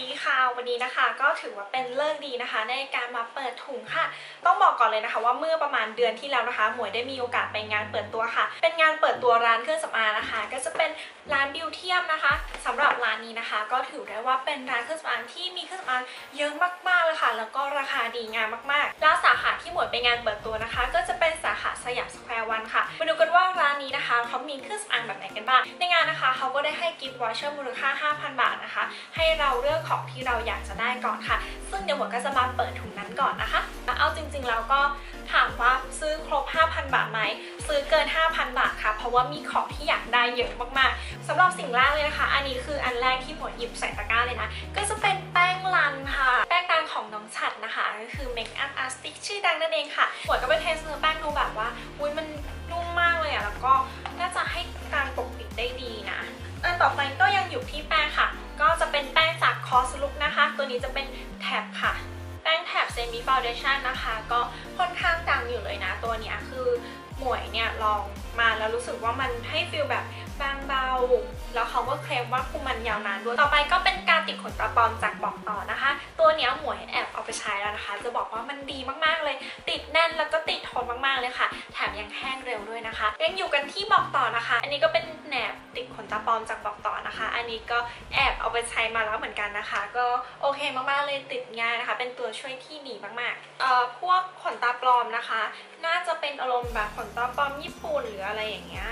ดีค่ะ วันนี้นะคะ ก็ถือว่าเป็นเลิกษ์ดีนะคะ ในการมาเปิดถุงค่ะ ต้องบอกก่อนเลยนะคะ ว่าเมื่อประมาณเดือนที่แล้วนะคะ หมวยได้มีโอกาสไปงานเปิดตัวค่ะ เป็นงานเปิดตัวร้านเครื่องสำอางนะคะ ก็จะเป็นร้านบิวเทียมนะคะสำหรับร้านนี้นะคะ ก็ถือได้ว่าเป็นร้านเครื่องสำอางที่มีเครื่องสำอางเยอะมากๆเลยค่ะ แล้วก็ราคาดีงามมากๆ แล้วสาขาที่หมวยไปงานเปิดตัวนะคะ ก็จะเป็นสาขาสยามสแควร์วันค่ะ มาดูกันว่าร้านนี้นะคะเขามีเครื่องสำอางแบบไหนกันบ้าง ในงานนะคะเขาก็ได้ให้กิฟต์วอเชอร์มูลค่า 5,000 บาทนะคะ ให้เราเลือกของที่เราราอยากจะได้ก่อนค่ะ ซึ่งเดี๋ยวหมวก็จะมาเปิดถุงนั้นก่อนนะคะ เอาจริงๆแล้วก็ถามว่าซื้อครบ 5,000 บาทไหม ซื้อเกิน 5,000 บาทค่ะ เพราะว่ามีของที่อยากได้เยอะมากๆสำหรับสิ่งแรกเลยนะคะ อันนี้คืออันแรกที่หมวยหยิบใส่ตะกร้าเลยนะ ก็จะเป็นแป้งรันค่ะ แป้งรันของน้องฉัดนะคะ ก็คือ Make Up Artist ชื่อดังนั่นเองค่ะหมวยก็ไปเทสเนื้อแป้งดูแบบว่า อุ้ยมันนุ่มมากเลยอะแล้วก็น่าจะให้การปกปิดได้ดีนะ อันต่อไป บเซมิฟาวเดชั่นนะคะ ก็ค่อนข้างดังอยู่เลยนะ ตัวนี้คือหมวยเนี่ยลองมาแล้วรู้สึกว่ามันให้ฟีลแบบบางเบา แล้วเขาก็เคลมว่าคุมมันยาวนานด้วย ต่อไปก็เป็นการติดขนตาปลอมจากบอกต่อนะคะ ตัวเนี้ยหมวยแอบเอาไปใช้แล้วนะคะ จะบอกว่ามันดีมากๆเลย ติดแน่นแล้วก็ติดทนมากๆเลยค่ะ แถมยังแห้งเร็วด้วยนะคะ ยังอยู่กันที่บอกต่อนะคะ อันนี้ก็เป็นแหนบ ติดขนตาปลอมจากบอกต่อนะคะ อันนี้ก็แอบเอาไปใช้มาแล้วเหมือนกันนะคะ ก็โอเคมากๆเลยติดง่ายนะคะ เป็นตัวช่วยที่ดีมากๆเอ่อพวกขนตาปลอมนะคะ น่าจะเป็นอารมณ์แบบขนตาปลอมญี่ปุ่นหรืออะไรอย่างเงี้ย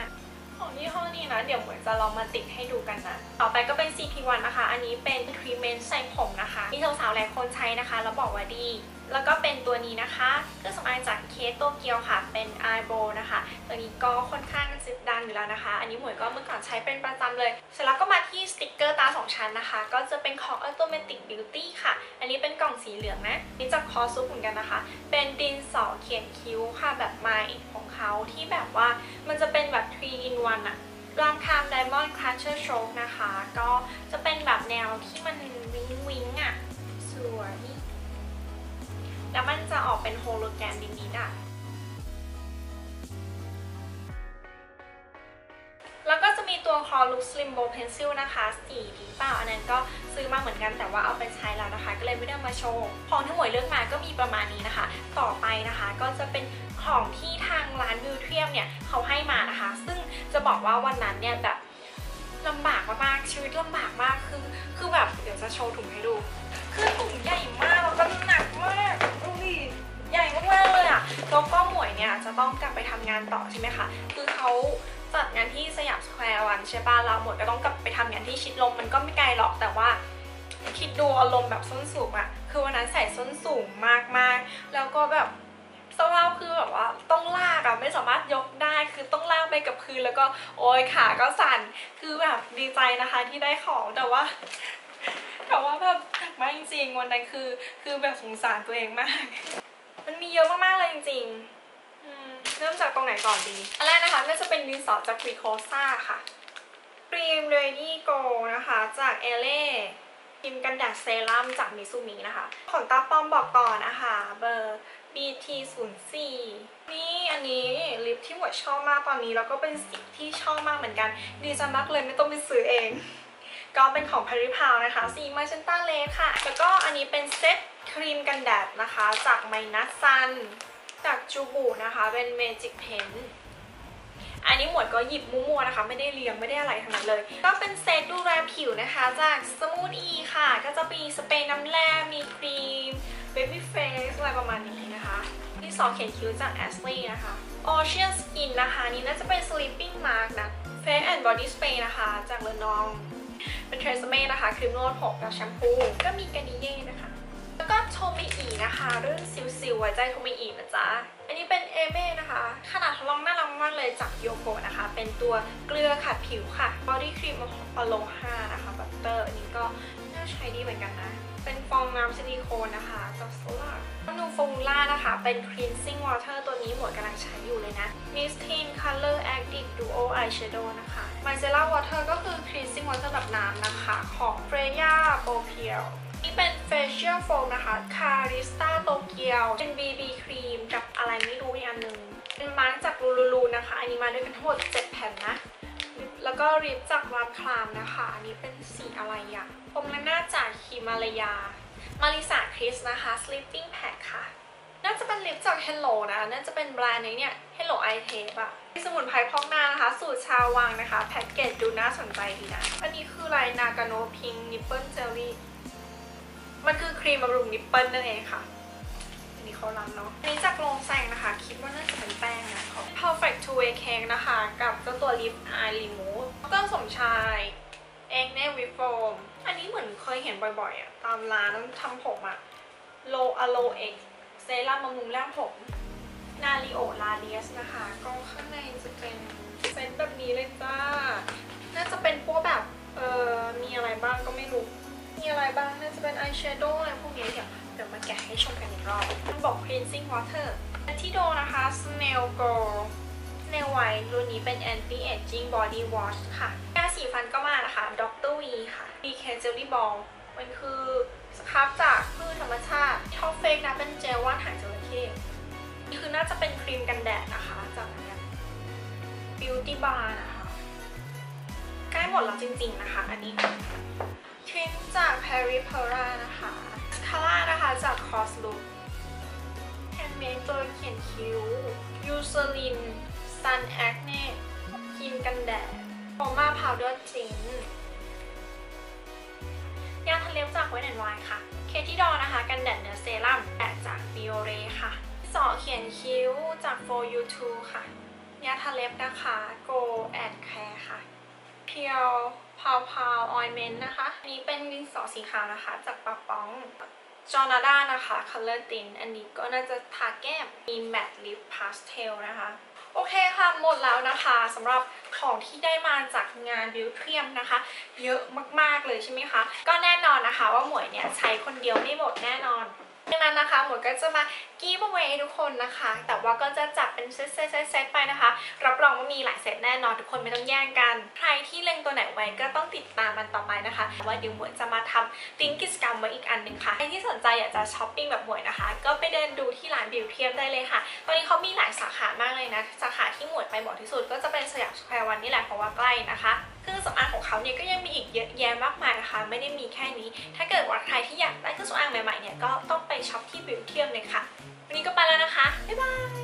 ของยี่ห้อนี้นะ เดี๋ยวเหมือนจะลองมาติดให้ดูกันนะ ต่อไปก็เป็น CP1 นะคะ อันนี้เป็นทรีเมนต์ใส่ผมนะคะ มีสาวๆหลายคนใช้นะคะ แล้วบอกว่าดี แล้วก็เป็นตัวนี้นะคะเครื่องสำอางจากเคสโตเกียวค่ะ เป็นไอโบนะคะ ตัวนี้ก็ค่อนข้างจะดังอยู่แล้วนะคะ อันนี้หมวยก็เมื่อก่อนใช้เป็นประจำเลย เสร็จแล้วก็มาที่สติกเกอร์ตาสองชั้นนะคะ ก็จะเป็นของ Automatic Beauty ค่ะ อันนี้เป็นกล่องสีเหลืองนะ นี่จากคอซุปเหมือนกันนะคะ เป็นดินสอเขียนคิ้วค่ะแบบใหม่ของเขาที่แบบว่ามันจะเป็นแบบ 3 in 1อะรามคาม Diamond Clutcher Stroke นะคะ ก็จะเป็นแบบแนวที่มันวิงวิงอะสวย แล้วมันจะออกเป็นโฮโลแกรมนิดๆอะแล้วก็จะมีตัวคอลุ Slim Bow Pencil นะคะสีดีเปล่าอันนั้นก็ซื้อมาเหมือนกันแต่ว่าเอาไปใช้แล้วนะคะ ก็เลยไม่ได้มาโชว์ของที่หมวยเลือกมาก็มีประมาณนี้นะคะ ต่อไปนะคะก็จะเป็นของที่ทางร้านบิวเทียมเนี่ยเขาให้มานะคะ ซึ่งจะบอกว่าวันนั้นเนี่ยแบบลำบากมากๆชีวิตลำบากมากคือ คือแบบเดี๋ยวจะโชว์ถุงให้ดู คือถุงใหญ่มากแล้วก็หนักมาก ต้องกลับไปทำงานต่อใช่ไหมคะ คือเขาจัดงานที่สยามสแควร์วันใช่ป่ะเราหมวยก็ต้องกลับไปทำงานที่ชิดลมมันก็ไม่ไกลหรอกแต่ว่าคิดดูอารมณ์แบบส้นสูงอะคือวันนั้นใส่ส้นสูงมากๆ แล้วก็แบบสภาพคือแบบว่าต้องลากอะไม่สามารถยกได้คือต้องลากไปกับพื้นแล้วก็โอยขาก็สั่นคือแบบดีใจนะคะที่ได้ของแต่ว่าแต่ว่าแบบไม่จริงวันนั้นคือคือแบบสงสารตัวเองมาก มันมีเยอะมากๆเลยจริงๆ เริ่มจากตรงไหนก่อนดี อันแรกนะคะก็จะเป็นดินสอจากฟรีโคซ่าค่ะครีม Ready Go นะคะจากเอเล่ครีมกันแดดเซรั่มจากมิซูมินะคะขนตาปลอมบอกต่อนนะคะเบอร์ BT 0 4 นี่อันนี้ลิปที่หมวดชอบมากตอนนี้แล้วก็เป็นสีที่ชอบมากเหมือนกัน ดีจังมากเลยไม่ต้องไปซื้อเอง ก็เป็นของ p a r i p a l นะคะสีมา g นต้าเลค่ะ แล้วก็อันนี้เป็นเซ็ตครีมกันแดดนะคะ จากไมนัสซัน จากจูบูนะคะเป็น Magic Pen อันนี้หมวดก็หยิบมั่วๆนะคะ ไม่ได้เรียงไม่ได้อะไรทั้งนั้นเลย ก็เป็นเซตดูแลผิวนะคะ จาก Smooth E ค่ะ ก็จะมีสเปรย์น้ำแร่มีครีม Baby Face อะไรประมาณนี้นะคะที่สองเขียนคิ้วจาก Ashley นะคะ Ocean Skin นะคะ นี่น่าจะเป็น Sleeping Mask นะ Face and Body Spray นะคะ จากเลนอง เป็นเทรซเม่นะคะครีมนวดผมกับแชมพู ก็มีกานิเย่นะคะ แล้วก็โทเมอีนะคะเรื่องซิวซิวไว้ใจโทเมอีนะจ๊ะ อันนี้เป็นเอเม่นะคะ ขนาดทดลองน่ารักมากเลยจากโยโกะนะคะ เป็นตัวเกลือขัดผิวค่ะบอดี้ครีมอโลฮานะคะบัตเตอร์อันนี้ก็น่าใช้ดีเหมือนกันนะ เป็นฟองน้ำซิลิโคนนะคะจากโซล่านูฟอร์ล่านะคะ เป็น cleansing water ตัวนี้หมวดกำลังใช้อยู่เลยนะ Miss Teen Color Active Duo Eyeshadow นะคะ Micellar Water ก็คือ cleansing water แบบน้ำนะคะ ของ Freya b o p i e l นี่เป็น facial foam นะคะ Carista Tokyo เป็น BB ครีมกับอะไรไม่รู้อีกอันหนึ่งเป็นมาร์กจากลูลูลูนะคะ อันนี้มาด้วยกันทั้งหมด 7 แผ่นนะ แล้วก็ริปจากวามคลามนะคะ อันนี้เป็นสีอะไรอะผมและหน้าจากฮิมาลายา มาริสาคริสนะคะ sleeping pack ค่ะ น่าจะเป็นลิปจาก Hello นะ น่าจะเป็นแบรนด์นี้เนี่ย Hello i Tape อะสมุนไพรพอกหน้านะคะ สูตรชาววังนะคะ แพ็กเกจดูน่าสนใจดีนะ อันนี้คืออะไรนากาโนพิงนิปเปิลเจลลี่ มันคือครีมบำรุงนิปเปิลนั่นเองค่ะอันนี้เขาล้ำเนาะอันนี้จากโรงแสงนะคะ คิดว่าน่าจะเป็นแป้งนะของ Perfect Two Way Cake นะคะ กับเจ้าตัวลิป Eye Remove ต้นสมชายเอ็กเนวิโฟมอันนี้เหมือนเคยเห็นบ่อยๆอะตามร้านทำผมอะโลอะโลเอ็กเซรั่มบำรุงร่างผมนาริโอลาเลียสนะคะ ก็ข้างในจะเป็นเซตแบบนี้เลยจ้า น่าจะเป็นพวกแบบ เออมีอะไรบ้างก็ไม่รู้ มีอะไรบ้างน่าจะเป็นอายแชโดว์อะไรพวกนี้เดี๋ยวเดี๋ยวมาแกะให้ชมกันอีกรอบมันบอก cleansing water ที่โดนะคะ snail gold snail white รุ่นนี้เป็น anti aging body wash ค่ะยาสีฟันก็มานะคะ Dr. V ค่ะ BK Jelly Ball มันคือสครับจากพืชธรรมชาติท็อปเฟกนะเป็นเจลว่านหางจระเข้นี่คือน่าจะเป็นครีมกันแดดนะคะ จากอันเนี้ย Beauty Bar นะคะ ใกล้หมดแล้วจริงๆนะคะ อันนี้ ทริมจาก Perry Pera นะคะคาร่านะคะจาก Cos Look แฮนด์เมดตัวเขียนคิ้ว Eucerin Sun Acne ครีมกันแดดโ o มาพาวเดอร์จินยาทะเลจากเวนแอนไวค่ะ เคที่ดอนะคะ กันแดดเนื้อเซรั่มแปะจาก Biore ค่ะสอเขียนคิ้วจาก For You Too ค่ะยาทาเล็บนะคะ Go and Care ค่ะเพาวพาวออยเมนต์นะคะอันนี้เป็นดินสอสีขาวนะคะ จากปาปองจอนาด้านะคะ Color Tint อันนี้ก็น่าจะทาแก้ม มีแมตต์ลิปพาสเทลนะคะ โอเคค่ะ หมดแล้วนะคะสำหรับของที่ได้มาจากงานบิวเทียมนะคะ เยอะมากๆเลยใช่ไหมคะ ก็แน่นอนนะคะว่าหมวยเนี่ยใช้คนเดียวไม่หมดแน่นอน ดังนั้นนะคะหมวยก็จะมากีบเอาไว้ให้ทุกคนนะคะ แต่ว่าก็จะจับเป็นเซตๆๆไปนะคะ รับรองว่ามีหลายเซตแน่นอนทุกคนไม่ต้องแย่งกัน ใครที่เล็งตัวไหนไว้ก็ต้องติดตามมันต่อไปนะคะว่าเดี๋ยวหมวยจะมาทำติ๊ ไว้อีกอันนึงค่ะใครที่สนใจอยากจะช้อปปิ้งแบบห่วยนะคะ ก็ไปเดินดูที่ร้านบิวเทียมได้เลยค่ะ ตอนนี้เขามีหลายสาขามากเลยนะ สาขาที่หมวยไปเหมาที่สุดก็จะเป็นสยามสแควร์วันนี่แหละเพราะว่าใกล้นะคะเครื่องสำอางของเขาเนี่ยก็ยังมีอีกเยอะแยะมากมายนะคะ ไม่ได้มีแค่นี้ ถ้าเกิดว่าใครที่อยากได้เครื่องสำอางใหม่ๆเนี่ยก็ต้องไปช้อปที่บิวเทียมเลยค่ะ วันนี้ก็ไปแล้วนะคะบ๊ายบาย